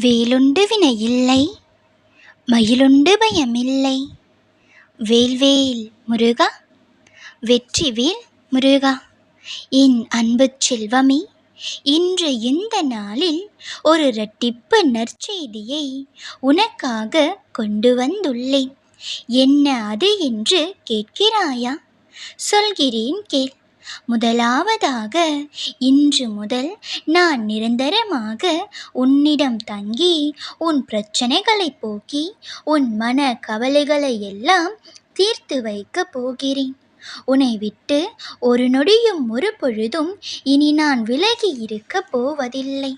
வேலுண்டு இல்லை மயிலுண்டு பயமில்லை. வேல்வேல் முருகா வெற்றிவேல் முருகா என் அன்பு செல்வமே இன்று இந்த நாளில் ஒரு இரட்டிப்பு நற்செய்தியை உனக்காக கொண்டு வந்துள்ளேன். என்ன அது என்று கேட்கிறாயா? சொல்கிறேன் கேள். முதலாவதாக இன்று முதல் நான் நிரந்தரமாக உன்னிடம் தங்கி உன் பிரச்சனைகளை போக்கி உன் மன கவலைகளை எல்லாம் தீர்த்து வைக்கப் போகிறேன். உன்னை விட்டு ஒரு நொடியும் ஒரு பொழுதும் இனி நான் விலகி இருக்கப் போவதில்லை.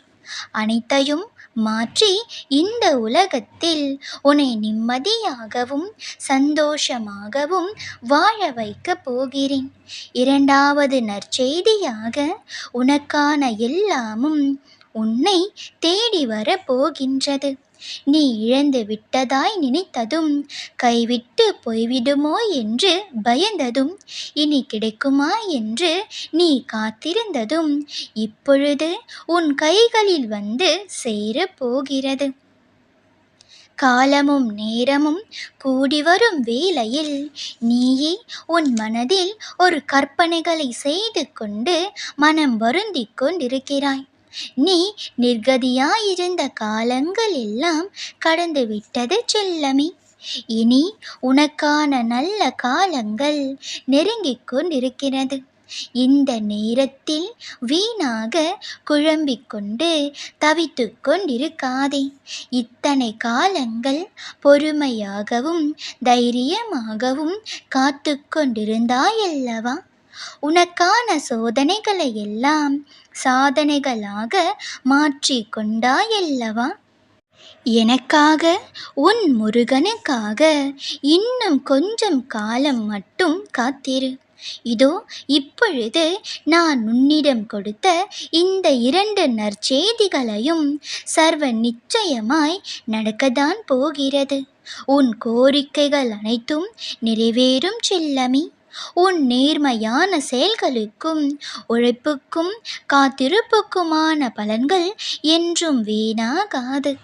அனைத்தையும் மாற்றி இந்த உலகத்தில் உன்னை நிம்மதியாகவும் சந்தோஷமாகவும் வாழ வைக்கப் போகிறேன். இரண்டாவது நற்செய்தியாக உனக்கான எல்லாமும் உன்னை தேடி வரப் போகின்றது. நீ இழந்து விட்டதாய் நினைத்ததும் கைவிட்டு போய்விடுமோ என்று பயந்ததும் இனி கிடைக்குமா என்று நீ காத்திருந்ததும் இப்பொழுது உன் கைகளில் வந்து சேரப் போகிறது காலமும் நேரமும் கூடி வரும் வேளையில் நீயே உன் மனதில் ஒரு கற்பனைகளை செய்து கொண்டு மனம் வருந்திக் கொண்டிருக்கிறாய். நீ நிர்கதியாயிருந்த காலங்கள் எல்லாம் கடந்து விட்டது செல்லமே. இனி உனக்கான நல்ல காலங்கள் நெருங்கிக் கொண்டிருக்கிறது. இந்த நேரத்தில் வீணாக குழம்பிக் கொண்டு தவித்து கொண்டிருக்காதே. இத்தனை காலங்கள் பொறுமையாகவும் தைரியமாகவும் காத்து கொண்டிருந்தாயல்லவா? உனக்கான சோதனைகளை எல்லாம் சாதனைகளாக மாற்றி கொண்டாயல்லவா? எனக்காக உன் முருகனுக்காக இன்னும் கொஞ்சம் காலம் மட்டும் காத்திரு. இதோ இப்பொழுது நான் உன்னிடம் கொடுத்த இந்த இரண்டு நற்செய்திகளையும் சர்வ நிச்சயமாய் நடக்கத்தான் போகிறது. உன் கோரிக்கைகள் அனைத்தும் நிறைவேறும் செல்லமி. உன் நேர்மையான செயல்களுக்கும் உழைப்புக்கும் காத்திருப்புக்குமான பலன்கள் என்றும் வீணாகாது.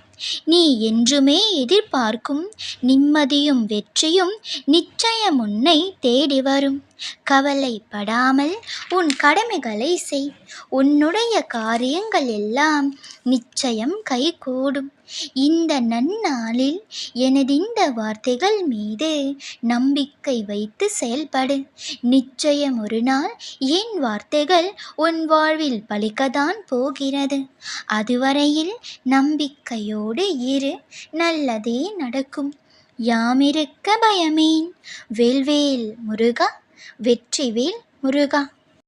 நீ என்றுமே எதிர்பார்க்கும் நிம்மதியும் வெற்றியும் நிச்சயம் உன்னை தேடி வரும். கவலைப்படாமல் உன் கடமைகளை செய். உன்னுடைய காரியங்கள் எல்லாம் நிச்சயம் கைகூடும். இந்த நன்னாளில் எனது இந்த வார்த்தைகள் மீது நம்பிக்கை வைத்து செயல்படு. நிச்சயம் ஒரு நாள் என் வார்த்தைகள் உன் வாழ்வில் பலிக்கத்தான் போகிறது. அதுவரையில் நம்பிக்கையோடு இரு. நல்லதே நடக்கும். யாமிருக்க பயமேன். வேல்வேல் முருகா. வெற்றிவேல் முருகா.